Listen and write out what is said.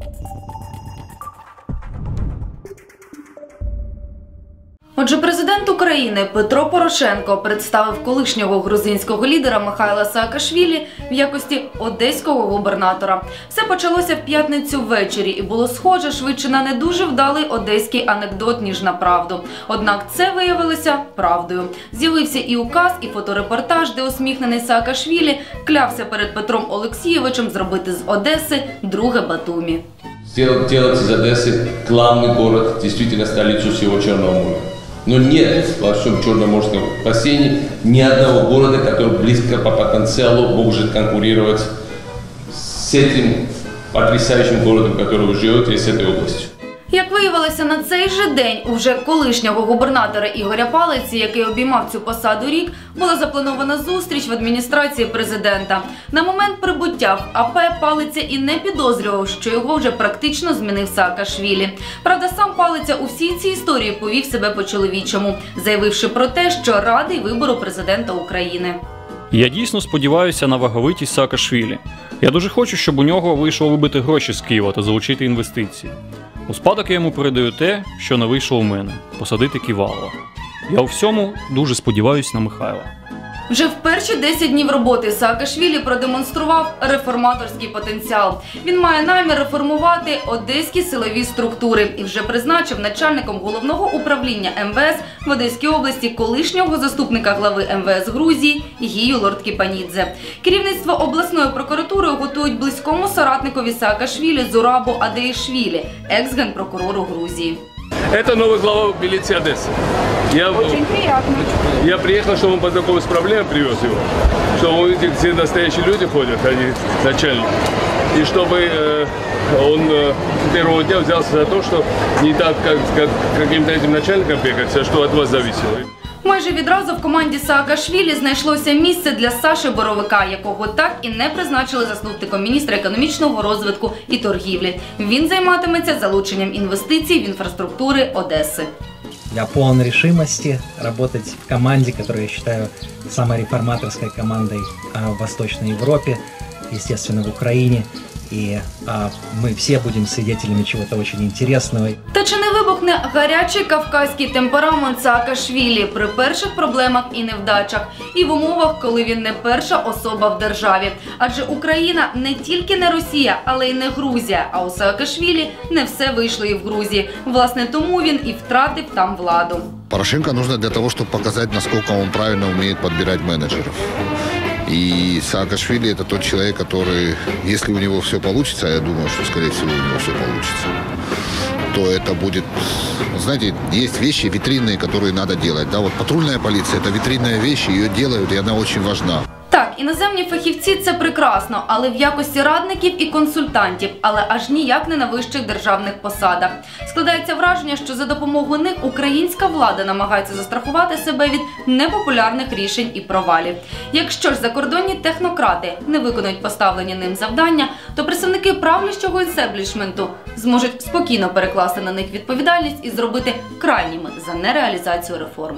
Thank you. Отже, президент України Петро Порошенко представив колишнього грузинського лідера Михайла Саакашвілі в якості одеського губернатора. Все почалося в п'ятницю ввечері і було схоже швидше на не дуже вдалий одеський анекдот, ніж на правду. Однак це виявилося правдою. З'явився і указ, і фоторепортаж, де усміхнений Саакашвілі клявся перед Петром Олексійовичем зробити з Одеси друге Батумі. сделать, делать из Одессы главный город, действительно столицу всего Черного моря. Но нет во всем Черноморском бассейне ни одного города, который близко по потенциалу может конкурировать с этим потрясающим городом, который вы живете, и с этой областью. Як виявилося на цей же день, уже колишнього губернатора Ігоря Палиці, який обіймав цю посаду рік, була запланована зустріч в адміністрації президента. На момент прибуття в АП Палиця і не підозрював, що його вже практично змінив Саакашвілі. Правда, сам Палиця у всій цій історії повів себе по-чоловічому, заявивши про те, що радий вибору президента України. Я дійсно сподіваюся на ваговитість Саакашвілі. Я дуже хочу, щоб у нього вийшло вибити гроші з Києва та залучити інвестиції. У спадок я йому передаю те, що не вийшло у мене посадити Ківалова. Я у всьому дуже сподіваюся на Михайла. Вже в перші 10 днів роботи Саакашвілі продемонстрував реформаторський потенціал. Він має намір реформувати одеські силові структури і вже призначив начальником головного управління МВС в Одеській області колишнього заступника глави МВС Грузії Гію Лордкіпанідзе. Керівництво обласною прокуратурою готують близькому соратникові Саакашвілі Зурабу Адеїшвілі, екс-генпрокурору Грузії. Это новый глава милиции Одессы. Я, Очень приємно. я приехал, чтобы он познакомиться с проблемой, привез его. Чтобы увидеть, где настоящие люди ходят, а не начальники. И чтобы э, он э, с первого дня взялся за то, что не так, как, как каким-то этим начальником бегать, а что от вас зависело. Майже відразу в команді Саакашвілі знайшлося місце для Саши Боровика, якого так і не призначили заступником міністра економічного розвитку і торгівлі. Він займатиметься залученням інвестицій в інфраструктури Одеси. Я полон решимости работать в команде, которую я считаю самой реформаторской командой в Восточной Европе, естественно, в Украине. И а, мы все будем свидетелями чего-то очень интересного. Та чи не вибухне гарячий кавказький темперамент Саакашвілі при перших проблемах і невдачах, і в умовах, коли він не перша особа в державі? Адже Україна не тільки не Росія, але й не Грузія. А у Саакашвілі не все вийшло і в Грузії. Власне, тому він і втратив там владу. Порошенко нужно для того, чтобы показать, насколько он правильно умеет подбирать менеджеров. И Саакашвили это тот человек, который, если у него все получится, а я думаю, что, скорее всего, у него все получится, то это будет, знаете, есть вещи витринные, которые надо делать. Да, вот патрульная полиция – это витринная вещь, ее делают, и она очень важна. Так, іноземні фахівці це прекрасно, але в якості радників і консультантів, але аж ніяк не на вищих державних посадах. Складається враження, що за допомогою них українська влада намагається застрахувати себе від непопулярних рішень і провалів. Якщо ж закордонні технократи не виконують поставлені ним завдання, то представники правлячого інсеблішменту зможуть спокійно перекласти на них відповідальність і зробити крайніми за нереалізацію реформ.